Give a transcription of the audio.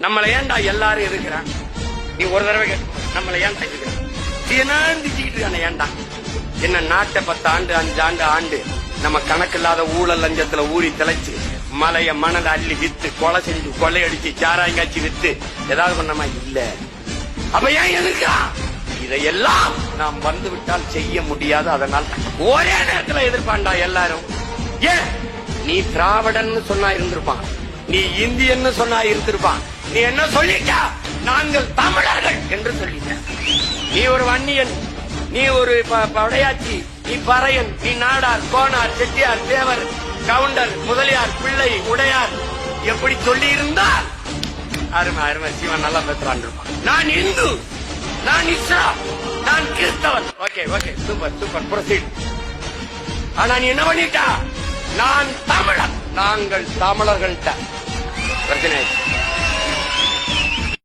நம்மளை ஏன்டா எல்லாரும் எதிர்க்கிறான்? நீ ஒரு தடவை நம்மள நம்மளை ஏன்டா எதிர்க்கிறான் தினாந்திச்சுக்கிட்டு இருக்கான ஏன்டா? என்ன நாட்டை பத்து ஆண்டு அஞ்சு ஆண்டு ஆண்டு நம்ம கணக்கில்லாத ஊழல் லஞ்சத்துல ஊறி திளைச்சு மலைய மணல் அள்ளி வித்து கொலை செஞ்சு கொள்ளையடிச்சு சாராயங்காய்ச்சி வித்து ஏதாவது பண்ணமா இல்ல. அப்ப ஏன் எதுக்கா இதையெல்லாம் நாம் வந்து விட்டால் செய்ய முடியாது. அதனால் ஒரே நேரத்துல எதிர்ப்பாண்டா எல்லாரும். ஏன்? நீ திராவிடன்னு சொன்னா இருந்திருப்பான். நீ இந்தியன்னு சொன்னா இருந்திருப்பான். நீ என்ன சொல்லிட்டா? நாங்கள் தமிழர்கள் என்று சொல்லிட்ட. நீ ஒரு வன்னியன் நீ ஒரு ப- படையாச்சி நீ பறையன் நீ நாடார் கோனார் செட்டியார் தேவர் கவுண்டர் முதலியார் பிள்ளை உடையார். எப்படி சொல்லி இருந்தால் அருமை அருமை. சிவன் நல்லா பேசுறான் நான் இந்து நான் இஸ்லாம் நான் கிறிஸ்தவன். Okay okay. Super super. Proceed ஆனா நீ என்ன பண்ணிட்டா? நான் தமிழன். நாங்கள் தமிழர்கள்ட்ட. பிரச்சனை